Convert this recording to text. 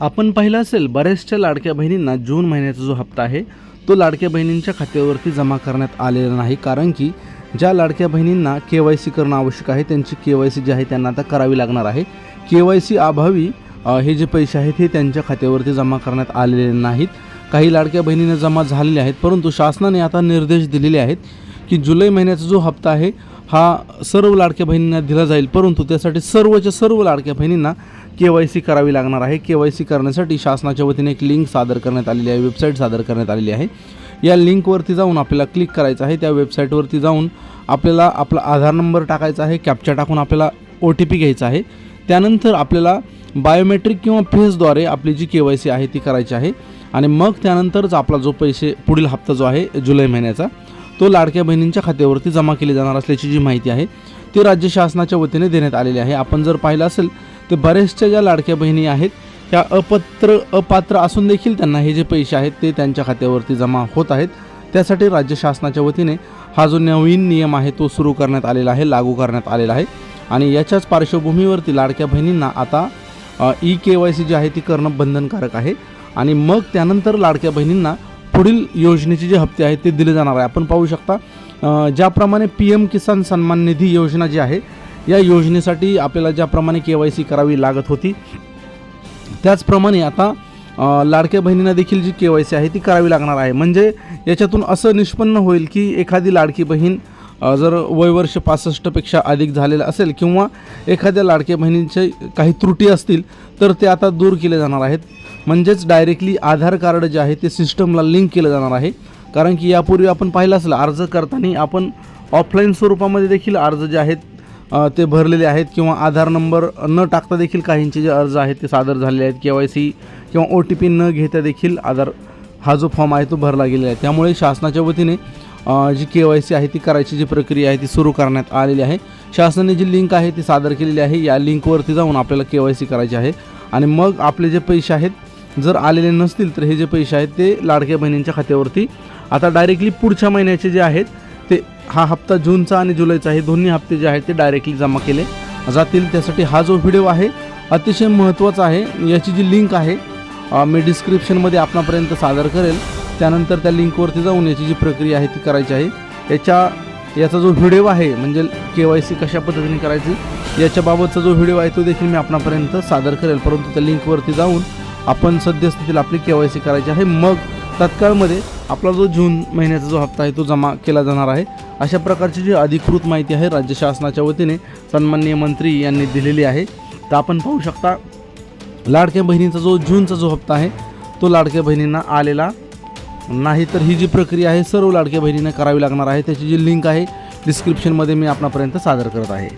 आपण पाहिलं असेल बऱ्याचशा लाडक्या बहिणींना जून महिन्याचा जो हप्ता आहे तो लाडक्या बहिणींच्या खात्यावरती जमा करण्यात आलेला नाही. कारण की ज्या लाडक्या बहिणींना के वाय सी करणं आवश्यक आहे त्यांची के वाय सी जी आहे त्यांना आता करावी लागणार आहे. के वाय सी अभावी हे जे पैसे आहेत हे त्यांच्या खात्यावरती जमा करण्यात आलेले नाहीत. काही लाडक्या बहिणींना जमा झालेले आहेत परंतु शासनाने आता निर्देश दिलेले आहेत की जुलै महिन्याचा जो हप्ता आहे हा सर्व लाडक्या बहिणींना दिला जाईल. परंतु त्यासाठी सर्वच्या सर्व लाडक्या बहिणींना के वाय सी करावी लागणार आहे. के वाय सी करण्यासाठी शासनाच्या वतीने एक लिंक सादर करण्यात आलेली आहे. वेबसाईट सादर करण्यात आलेली आहे. या लिंकवरती जाऊन आपल्याला क्लिक करायचं आहे. त्या वेबसाईटवरती जाऊन आपल्याला आपला आधार नंबर टाकायचा आहे. कॅप्चा टाकून आपल्याला ओ टी पी घ्यायचा आहे. त्यानंतर आपल्याला बायोमेट्रिक किंवा फेसद्वारे आपली जी के वाय सी आहे ती करायची आहे. आणि मग त्यानंतरच आपला जो पैसे पुढील हप्ता जो आहे जुलै महिन्याचा तो लाडक्या बहिणींच्या खात्यावरती जमा केले जाणार असल्याची जी माहिती आहे ती राज्य शासनाच्या वतीने देण्यात आलेली आहे. आपण जर पाहिलं असेल तर बऱ्याचशा ज्या लाडक्या बहिणी आहेत त्या अपत्र अपात्र असून देखील त्यांना हे जे पैसे आहेत ते त्यांच्या खात्यावरती जमा होत आहेत. त्यासाठी राज्य शासनाच्या वतीने हा जो नवीन नियम आहे तो सुरू करण्यात आलेला आहे लागू करण्यात आलेला आहे. आणि याच्याच पार्श्वभूमीवरती लाडक्या बहिणींना आता ई के वाय सी जी आहे ती करणं बंधनकारक आहे. आणि मग त्यानंतर लाडक्या बहिणींना पुढील योजनेचे जे हप्ते आहेत ते दिले जाणार आहे. आपण पाहू शकता ज्याप्रमाणे पी एम किसान सन्मान निधी योजना जी आहे या योजनेसाठी आपल्याला ज्याप्रमाणे के वाय सी करावी लागत होती त्याचप्रमाणे आता लाडक्या बहिणींना देखील जी के वाय सी आहे ती करावी लागणार आहे. म्हणजे याच्यातून असं निष्पन्न होईल की एखादी लाडकी बहीण जर वयवर्ष पासष्टपेक्षा अधिक झालेलं असेल किंवा एखाद्या लाडक्या बहिणींचे काही त्रुटी असतील तर ते आता दूर केले जाणार आहेत. म्हणजेच डायरेक्टली आधार कार्ड जे आहे ते सिस्टमला लिंक केलं जाणार आहे. कारण की यापूर्वी आपण पाहिलं असेल अर्ज करताना आपण ऑफलाईन स्वरूपामध्ये देखील अर्ज जे आहेत ते भरलेले आहेत किंवा आधार नंबर न टाकता देखील काहींचे जे अर्ज आहेत ते सादर झालेले आहेत. के वाय सी किंवा ओ टी पी न घेता देखील आधार हा जो फॉर्म आहे तो भरला गेलेला आहे. त्यामुळे शासनाच्या वतीने जी के वाय सी आहे ती करायची जी प्रक्रिया आहे ती सुरू करण्यात आलेली आहे. शासनाने जी लिंक आहे ती सादर केलेली आहे. या लिंकवरती जाऊन आपल्याला के वाय सी करायची आहे. आणि मग आपले जे पैसे आहेत जर आलेले नसतील तर हे जे पैसे आहेत ते लाडक्या बहिणींच्या खात्यावरती. आता डायरेक्टली पुढच्या महिन्याचे जे आहेत ते हा हप्ता जूनचा आणि जुलैचा हे दोन्ही हप्ते जे आहेत ते डायरेक्टली जमा केले. जातील त्यासाठी हा जो व्हिडिओ आहे अतिशय महत्त्वाचा आहे. याची जी लिंक आहे मी डिस्क्रिप्शनमध्ये आपणापर्यंत सादर करेल. त्यानंतर त्या लिंकवरती जाऊन याची जी प्रक्रिया आहे ती करायची आहे. याच्या याचा जो व्हिडिओ आहे म्हणजे के वाय सी कशा पद्धतीने करायची याच्याबाबतचा जो व्हिडिओ आहे तो देखील मी आपणापर्यंत सादर करेल. परंतु त्या लिंकवरती जाऊन आपण सद्यस्थितीला आपली के वाय सी करायची आहे. मग तत्काळमध्ये आपला जो जून महिन्याचा जो हप्ता आहे तो जमा केला जाणार आहे. अशा प्रकारची जी अधिकृत माहिती आहे राज्य शासनाच्या वतीने सन्माननीय मंत्री यांनी दिलेली आहे. तर आपण पाहू शकता लाडक्या बहिणींचा जो जूनचा जो हप्ता आहे तो लाडक्या बहिणींना आलेला नाही. तर ही जी प्रक्रिया आहे सर्व लाडक्या बहिणींना करावी लागणार आहे. त्याची जी लिंक आहे डिस्क्रिप्शनमध्ये मी आपणापर्यंत सादर करत आहे.